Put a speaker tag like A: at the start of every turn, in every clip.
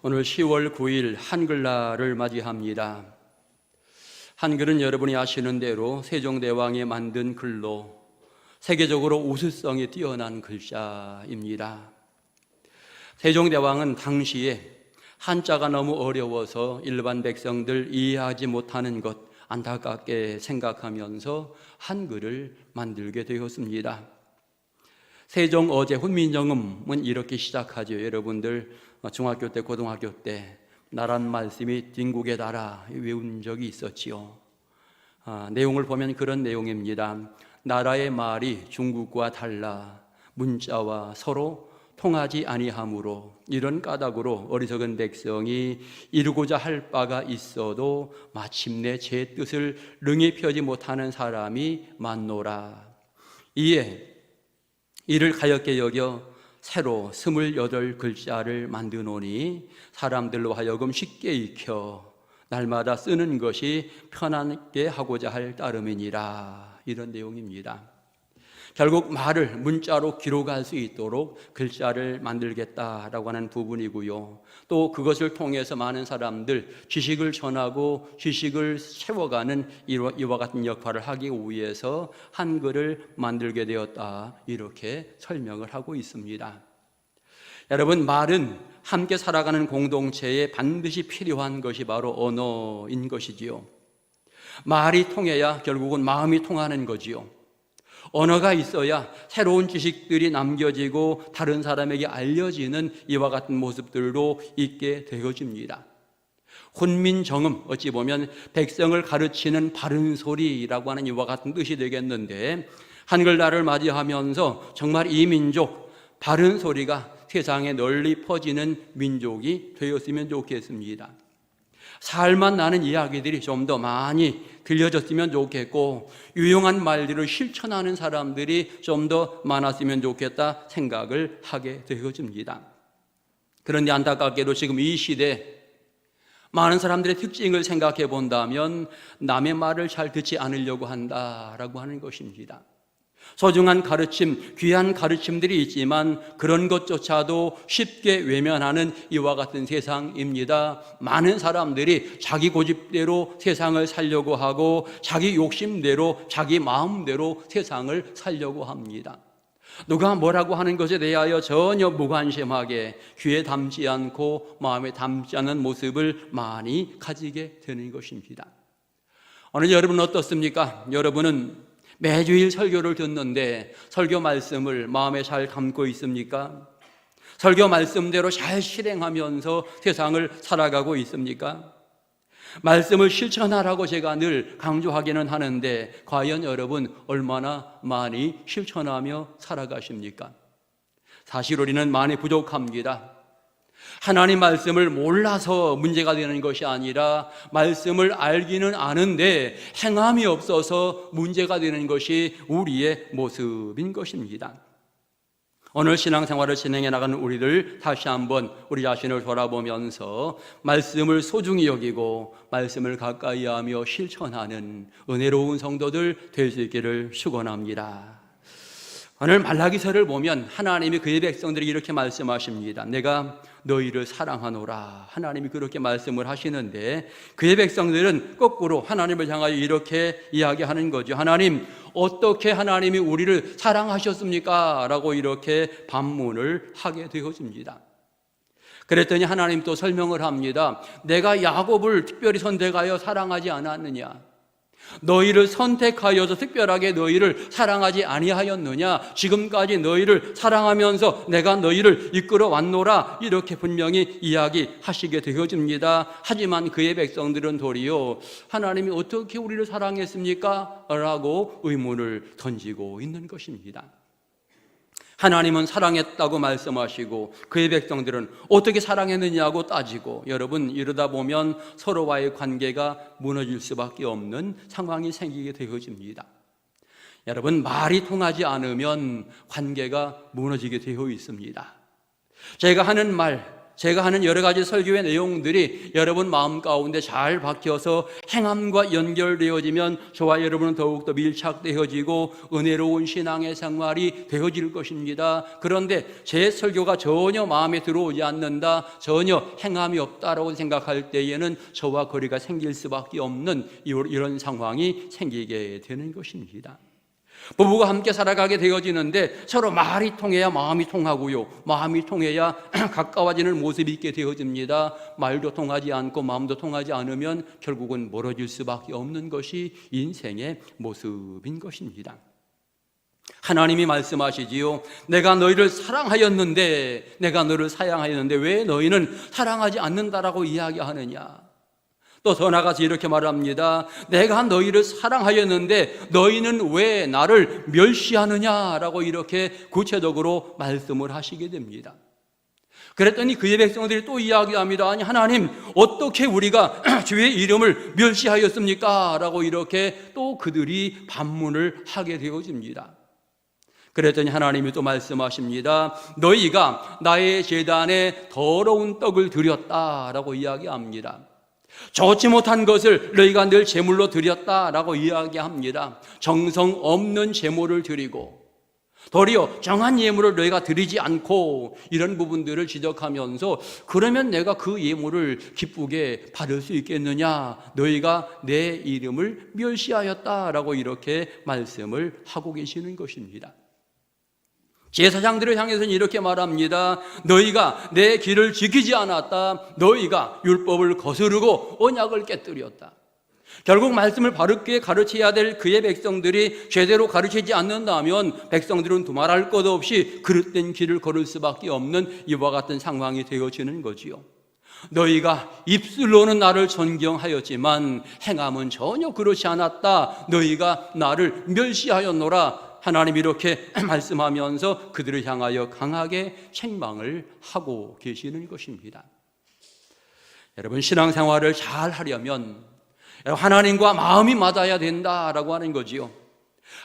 A: 오늘 10월 9일 한글날을 맞이합니다. 한글은 여러분이 아시는 대로 세종대왕이 만든 글로 세계적으로 우수성이 뛰어난 글자입니다. 세종대왕은 당시에 한자가 너무 어려워서 일반 백성들 이해하지 못하는 것 안타깝게 생각하면서 한글을 만들게 되었습니다. 세종 어제 훈민정음은 이렇게 시작하죠. 여러분들 중학교 때, 고등학교 때 나란 말씀이 딩국에 달아 외운 적이 있었지요. 아, 내용을 보면 그런 내용입니다. 나라의 말이 중국과 달라 문자와 서로 통하지 아니하므로 이런 까닭으로 어리석은 백성이 이루고자 할 바가 있어도 마침내 제 뜻을 능히 펴지 못하는 사람이 많노라. 이에 이를 가엽게 여겨 새로 스물여덟 글자를 만드노니 사람들로 하여금 쉽게 익혀 날마다 쓰는 것이 편하게 하고자 할 따름이니라 이런 내용입니다. 결국 말을 문자로 기록할 수 있도록 글자를 만들겠다라고 하는 부분이고요. 또 그것을 통해서 많은 사람들 지식을 전하고 지식을 채워가는 이와 같은 역할을 하기 위해서 한글을 만들게 되었다. 이렇게 설명을 하고 있습니다. 여러분, 말은 함께 살아가는 공동체에 반드시 필요한 것이 바로 언어인 것이지요. 말이 통해야 결국은 마음이 통하는 거지요. 언어가 있어야 새로운 지식들이 남겨지고 다른 사람에게 알려지는 이와 같은 모습들도 있게 되어집니다. 훈민정음 어찌 보면 백성을 가르치는 바른 소리라고 하는 이와 같은 뜻이 되겠는데 한글날을 맞이하면서 정말 이 민족 바른 소리가 세상에 널리 퍼지는 민족이 되었으면 좋겠습니다. 살만 나는 이야기들이 좀 더 많이 들려졌으면 좋겠고 유용한 말들을 실천하는 사람들이 좀 더 많았으면 좋겠다 생각을 하게 되어집니다. 그런데 안타깝게도 지금 이 시대 많은 사람들의 특징을 생각해 본다면 남의 말을 잘 듣지 않으려고 한다라고 하는 것입니다. 소중한 가르침, 귀한 가르침들이 있지만 그런 것조차도 쉽게 외면하는 이와 같은 세상입니다. 많은 사람들이 자기 고집대로 세상을 살려고 하고 자기 욕심대로 자기 마음대로 세상을 살려고 합니다. 누가 뭐라고 하는 것에 대하여 전혀 무관심하게 귀에 담지 않고 마음에 담지 않는 모습을 많이 가지게 되는 것입니다. 오늘 여러분 어떻습니까? 여러분은 매주일 설교를 듣는데 설교 말씀을 마음에 잘 담고 있습니까? 설교 말씀대로 잘 실행하면서 세상을 살아가고 있습니까? 말씀을 실천하라고 제가 늘 강조하기는 하는데 과연 여러분 얼마나 많이 실천하며 살아가십니까? 사실 우리는 많이 부족합니다. 하나님 말씀을 몰라서 문제가 되는 것이 아니라 말씀을 알기는 아는데 행함이 없어서 문제가 되는 것이 우리의 모습인 것입니다. 오늘 신앙생활을 진행해 나가는 우리들 다시 한번 우리 자신을 돌아보면서 말씀을 소중히 여기고 말씀을 가까이 하며 실천하는 은혜로운 성도들 있기를 축원합니다. 오늘 말라기서를 보면 하나님이 그의 백성들이 이렇게 말씀하십니다. 내가 너희를 사랑하노라. 하나님이 그렇게 말씀을 하시는데 그의 백성들은 거꾸로 하나님을 향하여 이렇게 이야기하는 거죠. 하나님, 어떻게 하나님이 우리를 사랑하셨습니까? 라고 이렇게 반문을 하게 되어집니다. 그랬더니 하나님 또 설명을 합니다. 내가 야곱을 특별히 선택하여 사랑하지 않았느냐? 너희를 선택하여서 특별하게 너희를 사랑하지 아니하였느냐? 지금까지 너희를 사랑하면서 내가 너희를 이끌어 왔노라. 이렇게 분명히 이야기하시게 되어집니다. 하지만 그의 백성들은 도리어 하나님이 어떻게 우리를 사랑했습니까? 라고 의문을 던지고 있는 것입니다. 하나님은 사랑했다고 말씀하시고 그의 백성들은 어떻게 사랑했느냐고 따지고 여러분 이러다 보면 서로와의 관계가 무너질 수밖에 없는 상황이 생기게 되어집니다. 여러분 말이 통하지 않으면 관계가 무너지게 되어 있습니다. 제가 하는 말 제가 하는 여러 가지 설교의 내용들이 여러분 마음 가운데 잘 박혀서 행함과 연결되어지면 저와 여러분은 더욱더 밀착되어지고 은혜로운 신앙의 생활이 되어질 것입니다. 그런데 제 설교가 전혀 마음에 들어오지 않는다, 전혀 행함이 없다라고 생각할 때에는 저와 거리가 생길 수밖에 없는 이런 상황이 생기게 되는 것입니다. 부부가 함께 살아가게 되어지는데 서로 말이 통해야 마음이 통하고요. 마음이 통해야 가까워지는 모습이 있게 되어집니다. 말도 통하지 않고 마음도 통하지 않으면 결국은 멀어질 수밖에 없는 것이 인생의 모습인 것입니다. 하나님이 말씀하시지요. 내가 너희를 사랑하였는데, 내가 너를 사랑하였는데 왜 너희는 사랑하지 않는다라고 이야기하느냐? 또더 나가서 이렇게 말합니다. 내가 너희를 사랑하였는데 너희는 왜 나를 멸시하느냐라고 이렇게 구체적으로 말씀을 하시게 됩니다. 그랬더니 그의 백성들이 또 이야기합니다. 아니, 하나님, 어떻게 우리가 주의 이름을 멸시하였습니까? 라고 이렇게 또 그들이 반문을 하게 되어집니다. 그랬더니 하나님이 또 말씀하십니다. 너희가 나의 재단에 더러운 떡을 드렸다라고 이야기합니다. 좋지 못한 것을 너희가 늘 제물로 드렸다라고 이야기합니다. 정성 없는 제물을 드리고 도리어 정한 예물을 너희가 드리지 않고 이런 부분들을 지적하면서 그러면 내가 그 예물을 기쁘게 받을 수 있겠느냐? 너희가 내 이름을 멸시하였다라고 이렇게 말씀을 하고 계시는 것입니다. 제사장들을 향해서는 이렇게 말합니다. 너희가 내 길을 지키지 않았다. 너희가 율법을 거스르고 언약을 깨뜨렸다. 결국 말씀을 바르게 가르쳐야 될 그의 백성들이 제대로 가르치지 않는다면 백성들은 두말할 것 없이 그릇된 길을 걸을 수밖에 없는 이와 같은 상황이 되어지는 거지요. 너희가 입술로는 나를 존경하였지만 행함은 전혀 그렇지 않았다. 너희가 나를 멸시하였노라. 하나님 이렇게 말씀하면서 그들을 향하여 강하게 책망을 하고 계시는 것입니다. 여러분 신앙생활을 잘 하려면 하나님과 마음이 맞아야 된다라고 하는 거지요.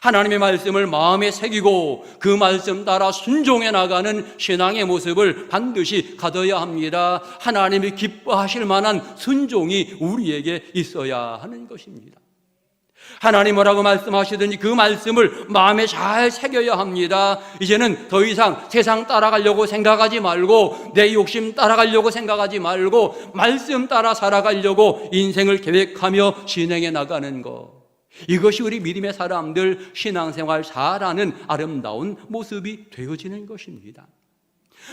A: 하나님의 말씀을 마음에 새기고 그 말씀 따라 순종해 나가는 신앙의 모습을 반드시 가져야 합니다. 하나님이 기뻐하실 만한 순종이 우리에게 있어야 하는 것입니다. 하나님 뭐라고 말씀하시든지 그 말씀을 마음에 잘 새겨야 합니다. 이제는 더 이상 세상 따라가려고 생각하지 말고 내 욕심 따라가려고 생각하지 말고 말씀 따라 살아가려고 인생을 계획하며 진행해 나가는 것. 이것이 우리 믿음의 사람들 신앙생활 잘하는 아름다운 모습이 되어지는 것입니다.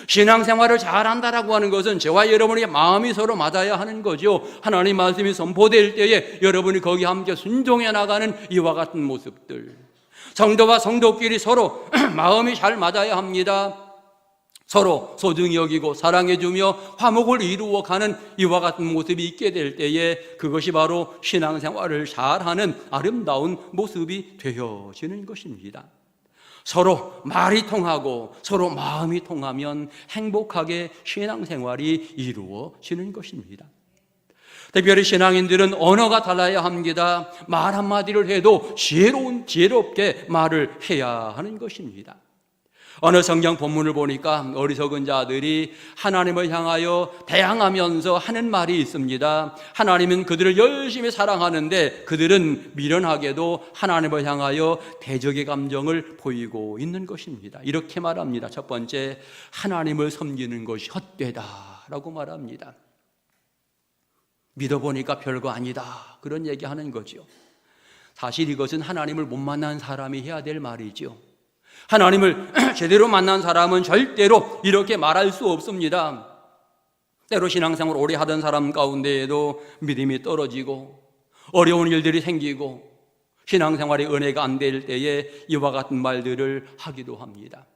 A: 신앙생활을 잘한다라고 하는 것은 저와 여러분의 마음이 서로 맞아야 하는 거죠. 하나님 말씀이 선포될 때에 여러분이 거기 함께 순종해 나가는 이와 같은 모습들. 성도와 성도끼리 서로 마음이 잘 맞아야 합니다. 서로 소중히 여기고 사랑해주며 화목을 이루어 가는 이와 같은 모습이 있게 될 때에 그것이 바로 신앙생활을 잘하는 아름다운 모습이 되어지는 것입니다. 서로 말이 통하고 서로 마음이 통하면 행복하게 신앙생활이 이루어지는 것입니다. 특별히 신앙인들은 언어가 달라야 합니다. 말 한마디를 해도 지혜로운, 지혜롭게 말을 해야 하는 것입니다. 어느 성경 본문을 보니까 어리석은 자들이 하나님을 향하여 대항하면서 하는 말이 있습니다. 하나님은 그들을 열심히 사랑하는데 그들은 미련하게도 하나님을 향하여 대적의 감정을 보이고 있는 것입니다. 이렇게 말합니다. 첫 번째, 하나님을 섬기는 것이 헛되다라고 말합니다. 믿어보니까 별거 아니다. 그런 얘기 하는 거죠. 사실 이것은 하나님을 못 만난 사람이 해야 될 말이죠. 하나님을 제대로 만난 사람은 절대로 이렇게 말할 수 없습니다. 때로 신앙생활 오래 하던 사람 가운데에도 믿음이 떨어지고 어려운 일들이 생기고 신앙생활의 은혜가 안 될 때에 이와 같은 말들을 하기도 합니다.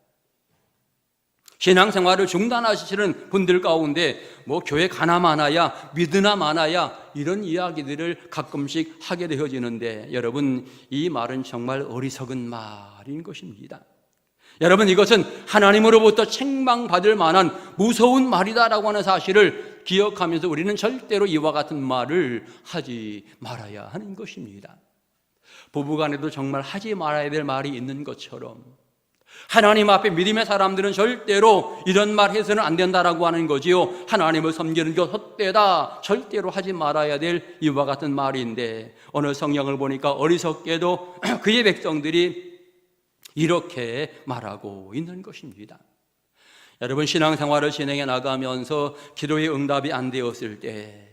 A: 신앙생활을 중단하시는 분들 가운데 뭐 교회 가나 마나야 믿으나 마나야 이런 이야기들을 가끔씩 하게 되어지는데 여러분 이 말은 정말 어리석은 말인 것입니다. 여러분 이것은 하나님으로부터 책망받을 만한 무서운 말이다라고 하는 사실을 기억하면서 우리는 절대로 이와 같은 말을 하지 말아야 하는 것입니다. 부부간에도 정말 하지 말아야 될 말이 있는 것처럼 하나님 앞에 믿음의 사람들은 절대로 이런 말 해서는 안 된다라고 하는 거지요. 하나님을 섬기는 것 헛되다. 절대로 하지 말아야 될 이와 같은 말인데 오늘 성경을 보니까 어리석게도 그의 백성들이 이렇게 말하고 있는 것입니다. 여러분 신앙생활을 진행해 나가면서 기도의 응답이 안 되었을 때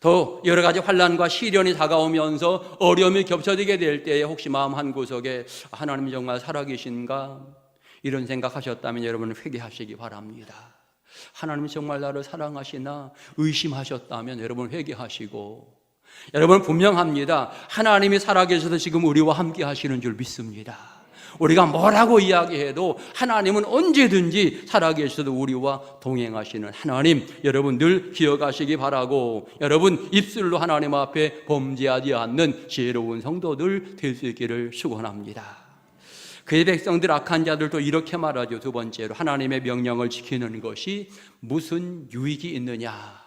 A: 더 여러 가지 환란과 시련이 다가오면서 어려움이 겹쳐지게 될 때에 혹시 마음 한 구석에 하나님 정말 살아계신가 이런 생각하셨다면 여러분 회개하시기 바랍니다. 하나님 정말 나를 사랑하시나 의심하셨다면 여러분 회개하시고 여러분 분명합니다. 하나님이 살아계셔서 지금 우리와 함께 하시는 줄 믿습니다. 우리가 뭐라고 이야기해도 하나님은 언제든지 살아계셔도 우리와 동행하시는 하나님 여러분 늘 기억하시기 바라고 여러분 입술로 하나님 앞에 범죄하지 않는 지혜로운 성도들 될 수 있기를 축원합니다. 그의 백성들 악한 자들도 이렇게 말하죠. 두 번째로 하나님의 명령을 지키는 것이 무슨 유익이 있느냐?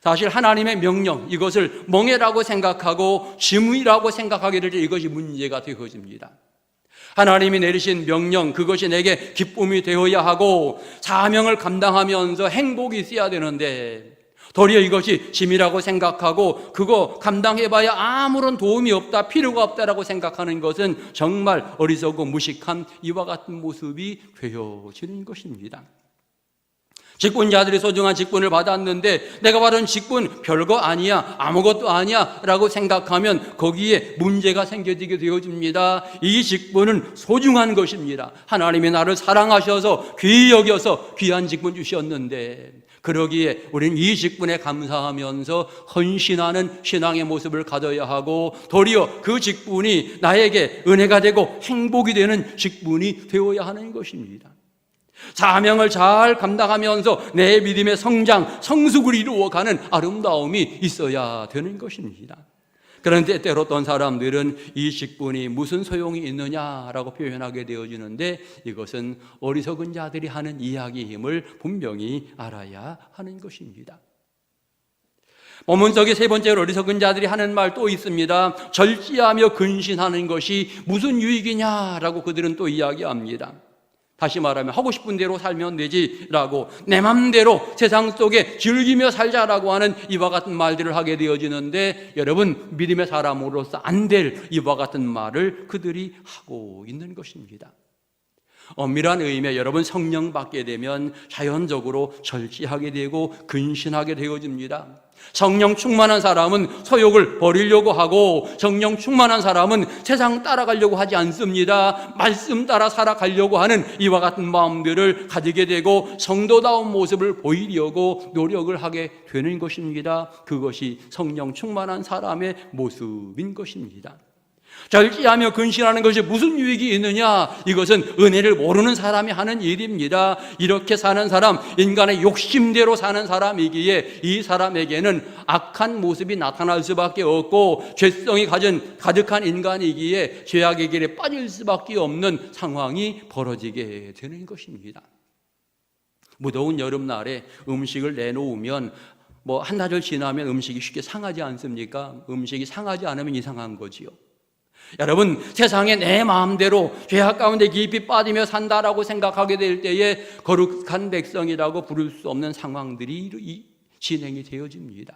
A: 사실 하나님의 명령 이것을 멍해라고 생각하고 짐이라고 생각하게 될 때 이것이 문제가 되어집니다. 하나님이 내리신 명령 그것이 내게 기쁨이 되어야 하고 사명을 감당하면서 행복이 있어야 되는데 도리어 이것이 짐이라고 생각하고 그거 감당해봐야 아무런 도움이 없다 필요가 없다라고 생각하는 것은 정말 어리석고 무식한 이와 같은 모습이 되어지는 것입니다. 직분자들이 소중한 직분을 받았는데 내가 받은 직분 별거 아니야 아무것도 아니야 라고 생각하면 거기에 문제가 생겨지게 되어집니다. 이 직분은 소중한 것입니다. 하나님이 나를 사랑하셔서 귀히 여겨서 귀한 직분 주셨는데 그러기에 우리는 이 직분에 감사하면서 헌신하는 신앙의 모습을 가져야 하고 도리어 그 직분이 나에게 은혜가 되고 행복이 되는 직분이 되어야 하는 것입니다 사명을 잘 감당하면서 내 믿음의 성장, 성숙을 이루어가는 아름다움이 있어야 되는 것입니다. 그런데 때로 어떤 사람들은 이 직분이 무슨 소용이 있느냐라고 표현하게 되어지는데 이것은 어리석은 자들이 하는 이야기임을 분명히 알아야 하는 것입니다. 본문적인 세 번째로 어리석은 자들이 하는 말 또 있습니다. 절지하며 근신하는 것이 무슨 유익이냐라고 그들은 또 이야기합니다. 다시 말하면 하고 싶은 대로 살면 되지라고 내 맘대로 세상 속에 즐기며 살자라고 하는 이와 같은 말들을 하게 되어지는데 여러분 믿음의 사람으로서 안 될 이와 같은 말을 그들이 하고 있는 것입니다. 엄밀한 의미에 여러분 성령 받게 되면 자연적으로 절제하게 되고 근신하게 되어집니다. 성령 충만한 사람은 소욕을 버리려고 하고 성령 충만한 사람은 세상 따라가려고 하지 않습니다. 말씀 따라 살아가려고 하는 이와 같은 마음들을 가지게 되고 성도다운 모습을 보이려고 노력을 하게 되는 것입니다. 그것이 성령 충만한 사람의 모습인 것입니다. 절제하며 근신하는 것이 무슨 유익이 있느냐? 이것은 은혜를 모르는 사람이 하는 일입니다. 이렇게 사는 사람, 인간의 욕심대로 사는 사람이기에 이 사람에게는 악한 모습이 나타날 수밖에 없고 죄성이 가진 가득한 인간이기에 죄악의 길에 빠질 수밖에 없는 상황이 벌어지게 되는 것입니다. 무더운 여름날에 음식을 내놓으면 뭐 한나절 지나면 음식이 쉽게 상하지 않습니까? 음식이 상하지 않으면 이상한 거지요. 여러분, 세상에 내 마음대로 죄악 가운데 깊이 빠지며 산다라고 생각하게 될 때에 거룩한 백성이라고 부를 수 없는 상황들이 진행이 되어집니다.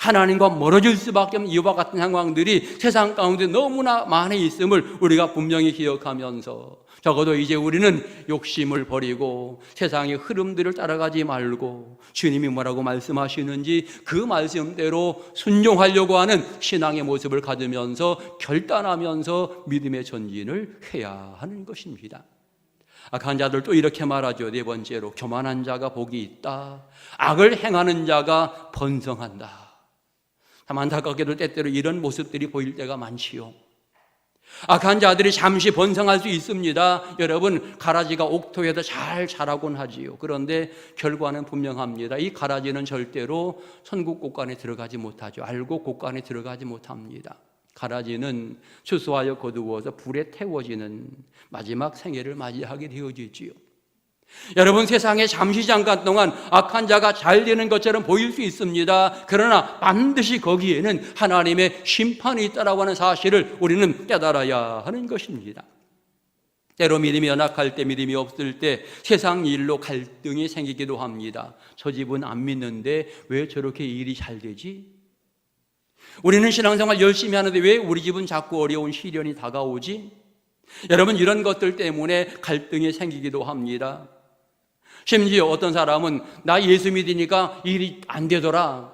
A: 하나님과 멀어질 수밖에 없는 이와 같은 상황들이 세상 가운데 너무나 많이 있음을 우리가 분명히 기억하면서 적어도 이제 우리는 욕심을 버리고 세상의 흐름들을 따라가지 말고 주님이 뭐라고 말씀하시는지 그 말씀대로 순종하려고 하는 신앙의 모습을 가지면서 결단하면서 믿음의 전진을 해야 하는 것입니다. 악한 자들 또 이렇게 말하죠. 네 번째로 교만한 자가 복이 있다. 악을 행하는 자가 번성한다. 참 안타깝게도 때때로 이런 모습들이 보일 때가 많지요. 악한 자들이 잠시 번성할 수 있습니다. 여러분, 가라지가 옥토에도 잘 자라곤 하지요. 그런데 결과는 분명합니다. 이 가라지는 절대로 천국 곳간에 들어가지 못하죠. 알고 곳간에 들어가지 못합니다. 가라지는 추수하여 거두어서 불에 태워지는 마지막 생애를 맞이하게 되어지지요. 여러분 세상에 잠시 잠깐 동안 악한 자가 잘 되는 것처럼 보일 수 있습니다. 그러나 반드시 거기에는 하나님의 심판이 있다라고 하는 사실을 우리는 깨달아야 하는 것입니다. 때로 믿음이 연약할 때, 믿음이 없을 때 세상 일로 갈등이 생기기도 합니다. 저 집은 안 믿는데 왜 저렇게 일이 잘 되지? 우리는 신앙생활 열심히 하는데 왜 우리 집은 자꾸 어려운 시련이 다가오지? 여러분, 이런 것들 때문에 갈등이 생기기도 합니다. 심지어 어떤 사람은 나 예수 믿으니까 일이 안 되더라.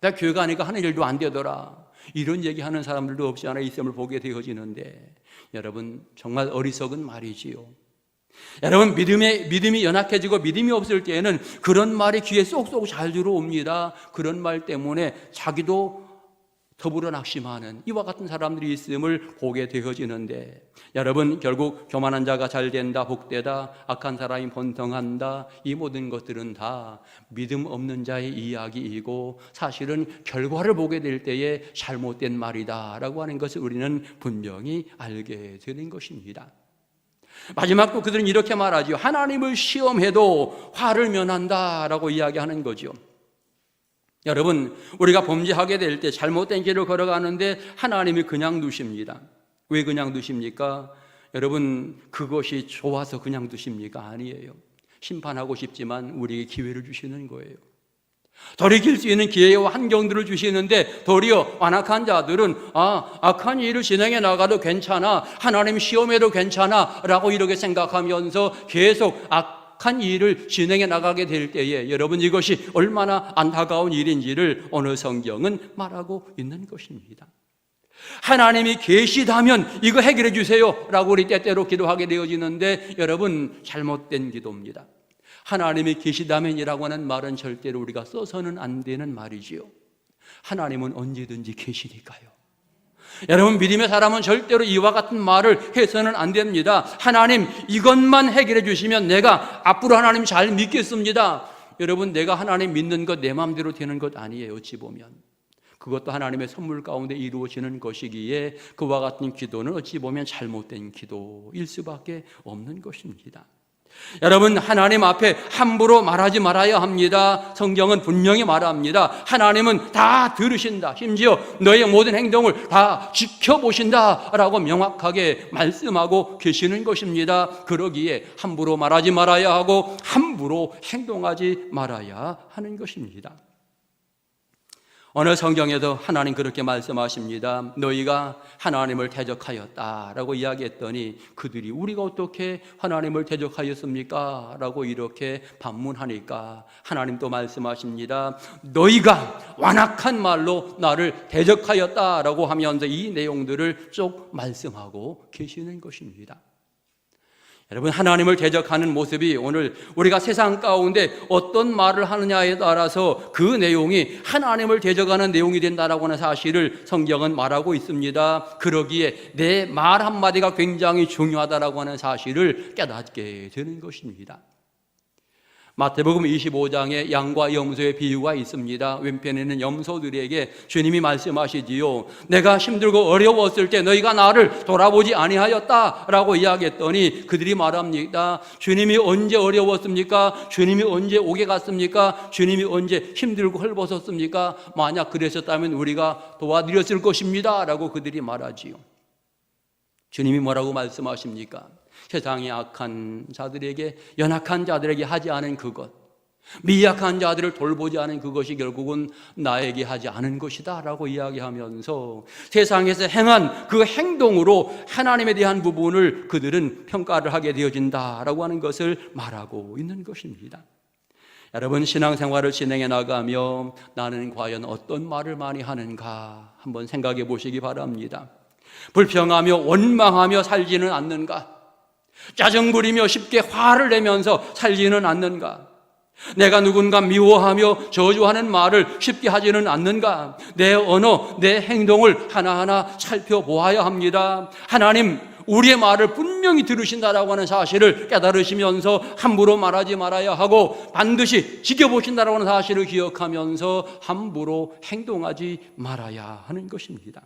A: 나 교회 가니까 하는 일도 안 되더라. 이런 얘기 하는 사람들도 없지 않아 있음을 보게 되어지는데 여러분 정말 어리석은 말이지요. 여러분 믿음에 믿음이 연약해지고 믿음이 없을 때에는 그런 말이 귀에 쏙쏙 잘 들어옵니다. 그런 말 때문에 자기도 더불어 낙심하는 이와 같은 사람들이 있음을 보게 되어지는데 여러분 결국 교만한 자가 잘 된다 복되다 악한 사람이 번성한다 이 모든 것들은 다 믿음 없는 자의 이야기이고 사실은 결과를 보게 될 때에 잘못된 말이다라고 하는 것을 우리는 분명히 알게 되는 것입니다. 마지막도 그들은 이렇게 말하죠. 하나님을 시험해도 화를 면한다라고 이야기하는 거죠. 여러분, 우리가 범죄하게 될 때 잘못된 길을 걸어가는데 하나님이 그냥 두십니다. 왜 그냥 두십니까? 여러분, 그것이 좋아서 그냥 두십니까? 아니에요. 심판하고 싶지만 우리에게 기회를 주시는 거예요. 돌이킬 수 있는 기회와 환경들을 주시는데 도리어 완악한 자들은 아 악한 일을 진행해 나가도 괜찮아 하나님 시험해도 괜찮아 라고 이렇게 생각하면서 계속 악 한 일을 진행해 나가게 될 때에 여러분 이것이 얼마나 안타까운 일인지를 오늘 성경은 말하고 있는 것입니다 하나님이 계시다면 이거 해결해 주세요 라고 우리 때때로 기도하게 되어지는데 여러분 잘못된 기도입니다 하나님이 계시다면이라고 하는 말은 절대로 우리가 써서는 안 되는 말이지요. 하나님은 언제든지 계시니까요. 여러분 믿음의 사람은 절대로 이와 같은 말을 해서는 안 됩니다. 하나님 이것만 해결해 주시면 내가 앞으로 하나님 잘 믿겠습니다. 여러분 내가 하나님 믿는 것 내 마음대로 되는 것 아니에요. 어찌 보면 그것도 하나님의 선물 가운데 이루어지는 것이기에 그와 같은 기도는 어찌 보면 잘못된 기도일 수밖에 없는 것입니다. 여러분 하나님 앞에 함부로 말하지 말아야 합니다. 성경은 분명히 말합니다. 하나님은 다 들으신다. 심지어 너의 모든 행동을 다 지켜보신다라고 명확하게 말씀하고 계시는 것입니다. 그러기에 함부로 말하지 말아야 하고 함부로 행동하지 말아야 하는 것입니다. 어느 성경에도 하나님 그렇게 말씀하십니다. 너희가 하나님을 대적하였다라고 이야기했더니 그들이 우리가 어떻게 하나님을 대적하였습니까? 라고 이렇게 반문하니까 하나님도 말씀하십니다. 너희가 완악한 말로 나를 대적하였다라고 하면서 이 내용들을 쭉 말씀하고 계시는 것입니다. 여러분 하나님을 대적하는 모습이 오늘 우리가 세상 가운데 어떤 말을 하느냐에 따라서 그 내용이 하나님을 대적하는 내용이 된다라고 하는 사실을 성경은 말하고 있습니다. 그러기에 내 말 한마디가 굉장히 중요하다라고 하는 사실을 깨닫게 되는 것입니다. 마태복음 25장에 양과 염소의 비유가 있습니다. 왼편에는 염소들에게 주님이 말씀하시지요. 내가 힘들고 어려웠을 때 너희가 나를 돌아보지 아니하였다라고 이야기했더니 그들이 말합니다. 주님이 언제 어려웠습니까? 주님이 언제 옥에 갔습니까? 주님이 언제 힘들고 헐벗었습니까? 만약 그랬었다면 우리가 도와드렸을 것입니다라고 그들이 말하지요. 주님이 뭐라고 말씀하십니까? 세상의 악한 자들에게 연약한 자들에게 하지 않은 그것 미약한 자들을 돌보지 않은 그것이 결국은 나에게 하지 않은 것이다 라고 이야기하면서 세상에서 행한 그 행동으로 하나님에 대한 부분을 그들은 평가를 하게 되어진다 라고 하는 것을 말하고 있는 것입니다. 여러분 신앙생활을 진행해 나가며 나는 과연 어떤 말을 많이 하는가 한번 생각해 보시기 바랍니다. 불평하며 원망하며 살지는 않는가? 짜증 부리며 쉽게 화를 내면서 살지는 않는가? 내가 누군가 미워하며 저주하는 말을 쉽게 하지는 않는가? 내 언어, 내 행동을 하나하나 살펴보아야 합니다. 하나님, 우리의 말을 분명히 들으신다라고 하는 사실을 깨달으시면서 함부로 말하지 말아야 하고 반드시 지켜보신다라고 하는 사실을 기억하면서 함부로 행동하지 말아야 하는 것입니다.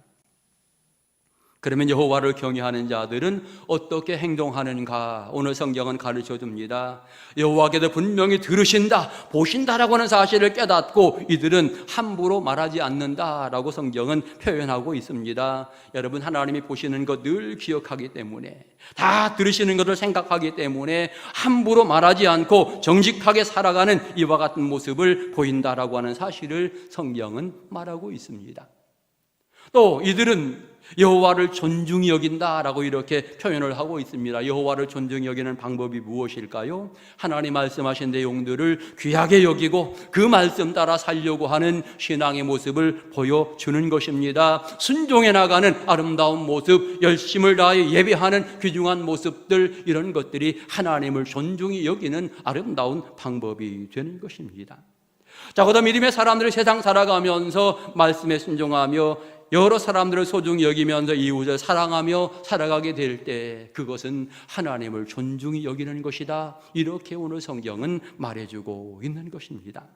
A: 그러면 여호와를 경외하는 자들은 어떻게 행동하는가? 오늘 성경은 가르쳐 줍니다. 여호와께서 분명히 들으신다, 보신다라고 하는 사실을 깨닫고 이들은 함부로 말하지 않는다라고 성경은 표현하고 있습니다. 여러분 하나님이 보시는 것 늘 기억하기 때문에 다 들으시는 것을 생각하기 때문에 함부로 말하지 않고 정직하게 살아가는 이와 같은 모습을 보인다라고 하는 사실을 성경은 말하고 있습니다. 또 이들은 여호와를 존중히 여긴다라고 이렇게 표현을 하고 있습니다. 여호와를 존중히 여기는 방법이 무엇일까요? 하나님 말씀하신 내용들을 귀하게 여기고 그 말씀 따라 살려고 하는 신앙의 모습을 보여주는 것입니다. 순종해 나가는 아름다운 모습, 열심을 다해 예배하는 귀중한 모습들 이런 것들이 하나님을 존중히 여기는 아름다운 방법이 되는 것입니다. 자, 그다음 믿음의 사람들이 세상 살아가면서 말씀에 순종하며 여러 사람들을 소중히 여기면서 이웃을 사랑하며 살아가게 될 때 그것은 하나님을 존중히 여기는 것이다. 이렇게 오늘 성경은 말해주고 있는 것입니다.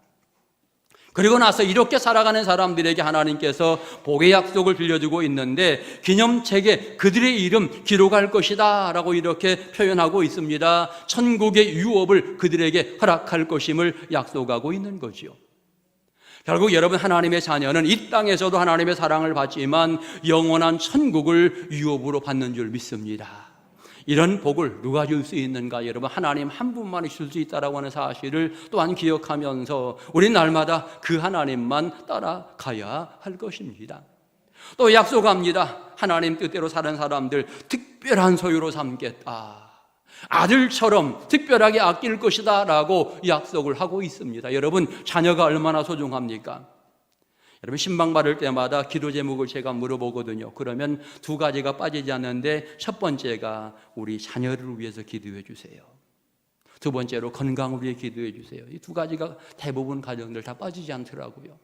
A: 그리고 나서 이렇게 살아가는 사람들에게 하나님께서 복의 약속을 들려주고 있는데 기념책에 그들의 이름 기록할 것이다 라고 이렇게 표현하고 있습니다. 천국의 유업을 그들에게 허락할 것임을 약속하고 있는 거지요. 결국 여러분 하나님의 자녀는 이 땅에서도 하나님의 사랑을 받지만 영원한 천국을 유업으로 받는 줄 믿습니다. 이런 복을 누가 줄 수 있는가? 여러분 하나님 한 분만이 줄 수 있다라고 하는 사실을 또한 기억하면서 우리 날마다 그 하나님만 따라가야 할 것입니다. 또 약속합니다. 하나님 뜻대로 사는 사람들 특별한 소유로 삼겠다. 아들처럼 특별하게 아낄 것이다 라고 약속을 하고 있습니다. 여러분, 자녀가 얼마나 소중합니까? 여러분, 신방 받을 때마다 기도 제목을 제가 물어보거든요. 그러면 두 가지가 빠지지 않는데 첫 번째가 우리 자녀를 위해서 기도해 주세요. 두 번째로 건강을 위해 기도해 주세요. 이 두 가지가 대부분 가정들 다 빠지지 않더라고요.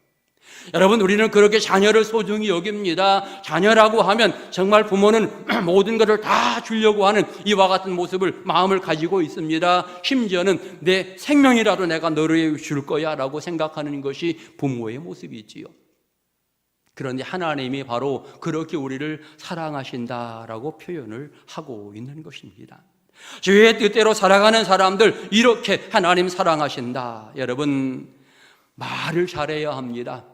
A: 여러분, 우리는 그렇게 자녀를 소중히 여깁니다. 자녀라고 하면 정말 부모는 모든 것을 다 주려고 하는 이와 같은 모습을, 마음을 가지고 있습니다. 심지어는 내 생명이라도 내가 너를 줄 거야 라고 생각하는 것이 부모의 모습이지요. 그런데 하나님이 바로 그렇게 우리를 사랑하신다라고 표현을 하고 있는 것입니다. 주의 뜻대로 살아가는 사람들, 이렇게 하나님 사랑하신다. 여러분, 말을 잘해야 합니다.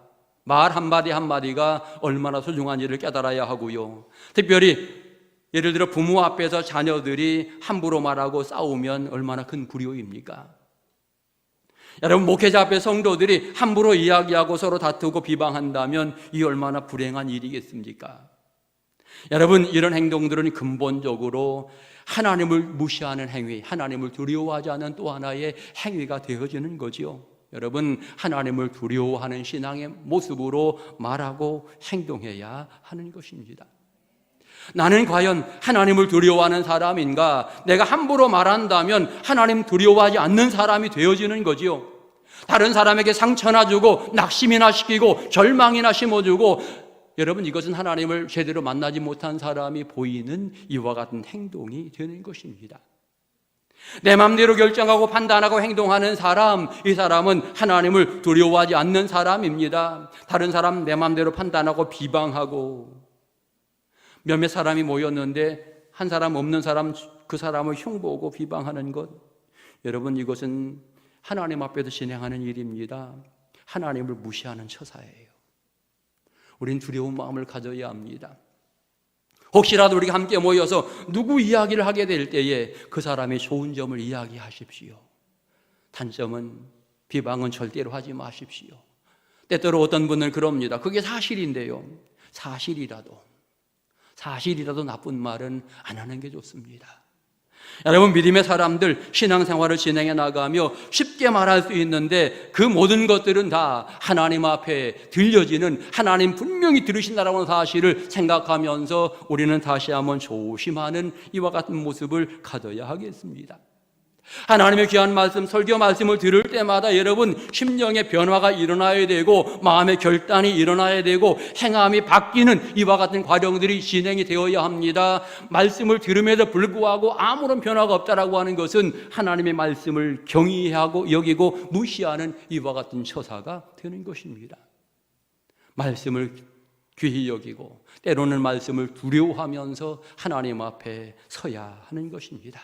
A: 말 한마디 한마디가 얼마나 소중한지를 깨달아야 하고요. 특별히 예를 들어 부모 앞에서 자녀들이 함부로 말하고 싸우면 얼마나 큰 불효입니까? 여러분 목회자 앞에 성도들이 함부로 이야기하고 서로 다투고 비방한다면 이 얼마나 불행한 일이겠습니까? 여러분 이런 행동들은 근본적으로 하나님을 무시하는 행위, 하나님을 두려워하지 않는 또 하나의 행위가 되어지는 거지요. 여러분 하나님을 두려워하는 신앙의 모습으로 말하고 행동해야 하는 것입니다. 나는 과연 하나님을 두려워하는 사람인가? 내가 함부로 말한다면 하나님 두려워하지 않는 사람이 되어지는 거지요. 다른 사람에게 상처나 주고 낙심이나 시키고 절망이나 심어주고 여러분 이것은 하나님을 제대로 만나지 못한 사람이 보이는 이와 같은 행동이 되는 것입니다. 내 마음대로 결정하고 판단하고 행동하는 사람, 이 사람은 하나님을 두려워하지 않는 사람입니다. 다른 사람 내 마음대로 판단하고 비방하고 몇몇 사람이 모였는데 한 사람 없는 사람 그 사람을 흉보고 비방하는 것 여러분 이것은 하나님 앞에서 진행하는 일입니다. 하나님을 무시하는 처사예요. 우린 두려운 마음을 가져야 합니다. 혹시라도 우리가 함께 모여서 누구 이야기를 하게 될 때에 그 사람의 좋은 점을 이야기하십시오. 단점은 비방은 절대로 하지 마십시오. 때때로 어떤 분은 그럽니다. 그게 사실인데요. 사실이라도 사실이라도 나쁜 말은 안 하는 게 좋습니다. 여러분 믿음의 사람들 신앙생활을 진행해 나가며 쉽게 말할 수 있는데 그 모든 것들은 다 하나님 앞에 들려지는 하나님 분명히 들으신다라는 사실을 생각하면서 우리는 다시 한번 조심하는 이와 같은 모습을 가져야 하겠습니다. 하나님의 귀한 말씀, 설교 말씀을 들을 때마다 여러분 심령의 변화가 일어나야 되고 마음의 결단이 일어나야 되고 행함이 바뀌는 이와 같은 과정들이 진행이 되어야 합니다. 말씀을 들음에도 불구하고 아무런 변화가 없다라고 하는 것은 하나님의 말씀을 경의하고 여기고 무시하는 이와 같은 처사가 되는 것입니다. 말씀을 귀히 여기고 때로는 말씀을 두려워하면서 하나님 앞에 서야 하는 것입니다.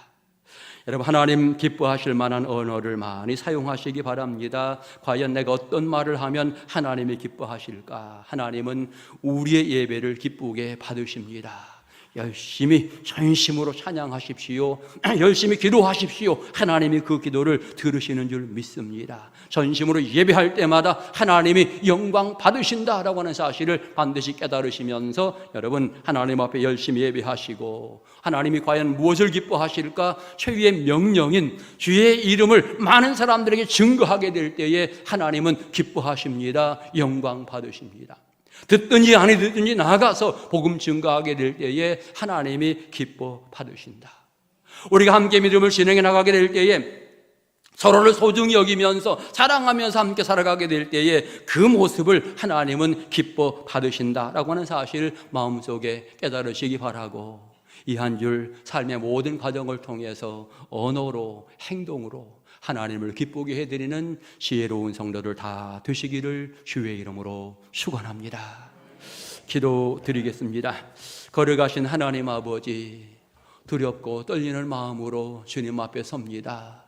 A: 여러분 하나님 기뻐하실 만한 언어를 많이 사용하시기 바랍니다. 과연 내가 어떤 말을 하면 하나님이 기뻐하실까? 하나님은 우리의 예배를 기쁘게 받으십니다. 열심히 전심으로 찬양하십시오. 열심히 기도하십시오. 하나님이 그 기도를 들으시는 줄 믿습니다. 전심으로 예배할 때마다 하나님이 영광 받으신다라고 하는 사실을 반드시 깨달으시면서 여러분 하나님 앞에 열심히 예배하시고 하나님이 과연 무엇을 기뻐하실까? 최후의 명령인 주의 이름을 많은 사람들에게 증거하게 될 때에 하나님은 기뻐하십니다. 영광 받으십니다. 듣든지 안 듣든지 나가서 복음 증거하게 될 때에 하나님이 기뻐 받으신다. 우리가 함께 믿음을 진행해 나가게 될 때에 서로를 소중히 여기면서 사랑하면서 함께 살아가게 될 때에 그 모습을 하나님은 기뻐 받으신다라고 하는 사실을 마음속에 깨달으시기 바라고 이 한 줄 삶의 모든 과정을 통해서 언어로 행동으로 하나님을 기쁘게 해드리는 지혜로운 성도들 다 되시기를 주의 이름으로 축원합니다. 기도 드리겠습니다. 걸어가신 하나님 아버지 두렵고 떨리는 마음으로 주님 앞에 섭니다.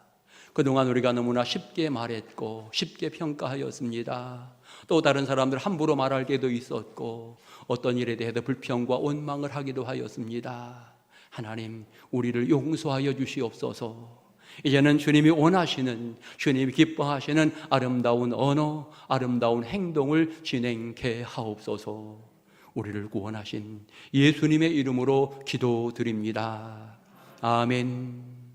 A: 그동안 우리가 너무나 쉽게 말했고 쉽게 평가하였습니다. 또 다른 사람들 함부로 말할 때도 있었고 어떤 일에 대해서 불평과 원망을 하기도 하였습니다. 하나님, 우리를 용서하여 주시옵소서. 이제는 주님이 원하시는, 주님이 기뻐하시는 아름다운 언어, 아름다운 행동을 진행케 하옵소서. 우리를 구원하신 예수님의 이름으로 기도드립니다. 아멘.